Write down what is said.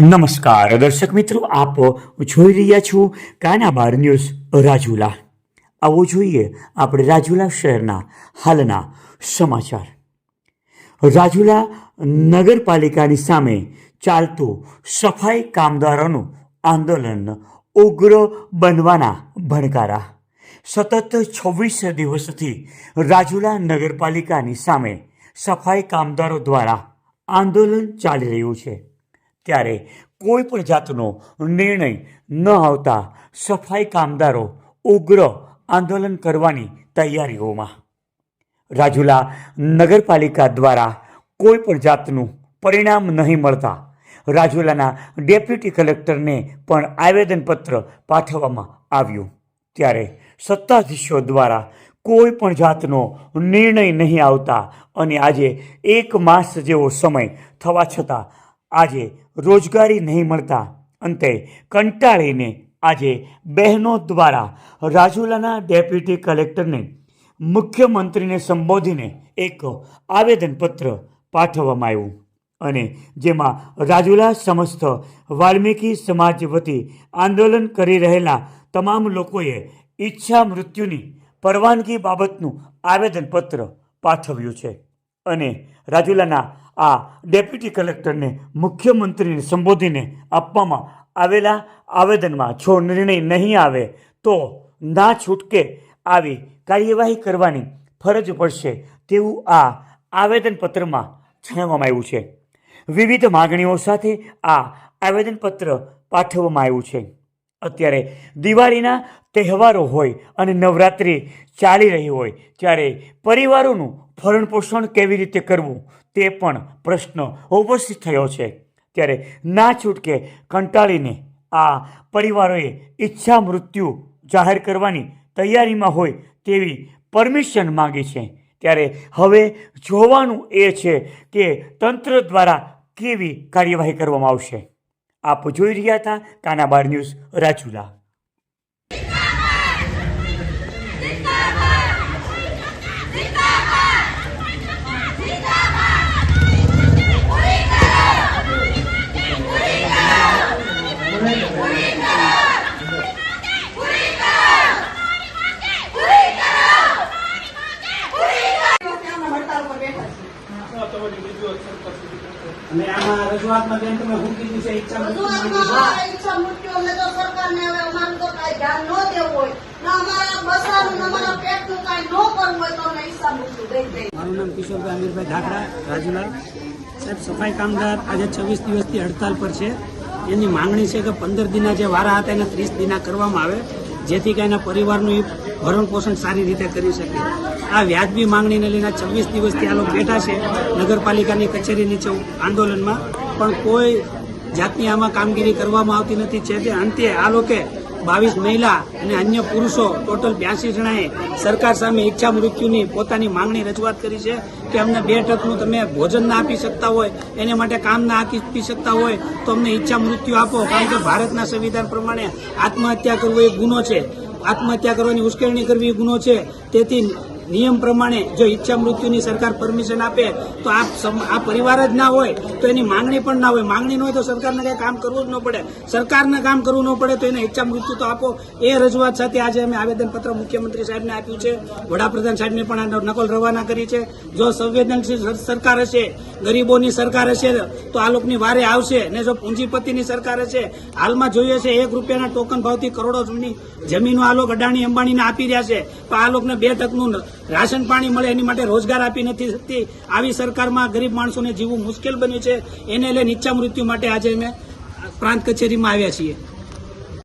નમસ્કાર, દર્શક મિત્રો, આપ જોઈ રહ્યા છો કાના બાર ન્યૂઝ રાજુલા. આવો જોઈએ આપણે રાજુલા શહેરના હાલના સમાચાર. રાજુલા નગરપાલિકાની સામે ચાલતું સફાઈ કામદારોનું આંદોલન ઉગ્ર બનવાના ભણકારા. સતત છવ્વીસ દિવસથી રાજુલા નગરપાલિકાની સામે સફાઈ કામદારો દ્વારા આંદોલન ચાલી રહ્યું છે. ત્યારે કોઈ પણ જાતનો નિર્ણય ન આવતા સફાઈ કામદારો ઉગ્ર આંદોલન કરવાની તૈયારીઓમાં. રાજુલા નગરપાલિકા દ્વારા કોઈ પણ જાતનું પરિણામ નહીં મળતા રાજુલાના ડેપ્યુટી કલેક્ટરને પણ આવેદનપત્ર પાઠવવામાં આવ્યું. ત્યારે સત્તાધીશો દ્વારા કોઈ પણ જાતનો નિર્ણય નહીં આવતા અને આજે એક માસ જેવો સમય થવા છતાં આજે રોજગારી નહીં મળતા. અંતે કંટાળીને આજે બહેનો દ્વારા રાજુલાના ડેપ્યુટી કલેક્ટરને મુખ્યમંત્રીને સંબોધીને એક આવેદનપત્ર પાઠવવામાં આવ્યું. અને જેમાં રાજુલા સમસ્ત વાલ્મીકી સમાજ વતી આંદોલન કરી રહેલા તમામ લોકોએ ઈચ્છા મૃત્યુની પરવાનગી બાબતનું આવેદનપત્ર પાઠવ્યું છે. અને રાજુલાના આ ડેપ્યુટી કલેક્ટરને મુખ્યમંત્રીને સંબોધીને આપવામાં આવેલા આવેદનમાં જો નિર્ણય નહીં આવે, તો ના છૂટકે આવી કાર્યવાહી કરવાની ફરજ પડશે તેવું આ આવેદનપત્રમાં જણાવવામાં આવ્યું છે. વિવિધ માગણીઓ સાથે આ આવેદનપત્ર પાઠવવામાં આવ્યું છે. અત્યારે દિવાળીના તહેવારો હોય અને નવરાત્રિ ચાલી રહી હોય, ત્યારે પરિવારોનું ભરણપોષણ કેવી રીતે કરવું તે પણ પ્રશ્ન ઉપસ્થિત થયો છે. ત્યારે ના છૂટકે કંટાળીને આ પરિવારોએ ઈચ્છા મૃત્યુ જાહેર કરવાની તૈયારીમાં હોય તેવી પરમિશન માંગી છે. ત્યારે હવે જોવાનું એ છે કે તંત્ર દ્વારા કેવી કાર્યવાહી કરવામાં આવશે. આપ જોઈ રહ્યા હતા કાનાબાર ન્યૂઝ રાજુલા હડતાલ પર બેઠા છીએ. અને આમાં રજૂઆતમાં બેન તમે શું કીધું છે? ઈચ્છા રજૂઆતમાં ઈચ્છા મૃત્યુ અમને તો સરકારને હવે અમારું તો કાંઈ ધ્યાન ન દેવું હોય. ને અમારા બસાનું અમારા પેટનું કાંઈ ન કરવું હોય તો અમને ઈચ્છા મૃત્યુ દઈ દે મારું નામ કિશોરભાઈ અમીરભાઈ ધાકડા રાજુલાલ. સાહેબ સફાઈ કામદાર આજે છવ્વીસ દિવસથી હડતાલ પર છે. એની માંગણી છે કે પંદર દિના જે વારા હતા એને ત્રીસ દિના કરવામાં આવે, જેથી કે એના પરિવારનું એ ભરણ પોષણ સારી રીતે કરી શકે. આ વ્યાજબી માંગણીને લઈને છવ્વીસ દિવસથી આ લોકો બેઠા છે નગરપાલિકાની કચેરી નીચે આંદોલનમાં. પણ કોઈ જાતની આમાં કામગીરી કરવામાં આવતી નથી. છે તે અંતે આ લોકો બાવીસ મહિલા અને અન્ય પુરુષો ટોટલ બ્યાસી જણાએ સરકાર સામે ઈચ્છા મૃત્યુની પોતાની માંગણી રજૂઆત કરી છે કે અમને બે ટકનું તમે ભોજન ના આપી શકતા હોય, એને માટે કામ ના આપી શકતા હોય, તો અમને ઈચ્છા મૃત્યુ આપો, કારણ કે ભારતના સંવિધાન પ્રમાણે આત્મહત્યા કરવો એ ગુનો છે. આત્મહત્યા કરવાની ઉશ્કેરણી કરવી એ ગુનો છે. તેથી નિયમ પ્રમાણે જો ઈચ્છા મૃત્યુની સરકાર પરમિશન આપે, તો આ આ પરિવાર જ ના હોય, તો એની માંગણી પણ ના હોય. માંગણી ન હોય તો સરકારને કઈ કામ કરવું જ ન પડે. સરકારને કામ કરવું ન પડે તો એને ઈચ્છા મૃત્યુ તો આપો. એ રજૂઆત સાથે આજે અમે આવેદનપત્ર મુખ્યમંત્રી સાહેબને આપ્યું છે. વડાપ્રધાન સાહેબને પણ આ નકલ રવાના કરી છે. જો સંવેદનશીલ સરકાર હશે, ગરીબોની સરકાર હશે, તો આ લોકોની વારે આવશે. ને જો પૂંજીપતિની સરકાર હશે, હાલમાં જોઈએ છે એક રૂપિયાના ટોકન ભાવથી કરોડો જમીનો આ લોકો અડાણી અંબાણીને આપી રહ્યા છે. પણ આ લોકોને બે ટકનું રાશન પાણી મળે એની માટે રોજગાર આપી નથી શકતી. આવી સરકારમાં ગરીબ માણસોને જીવવું મુશ્કેલ બન્યું છે. એને લઈને ઈચ્છા મૃત્યુ માટે આજે અમે પ્રાંત કચેરીમાં આવ્યા છીએ.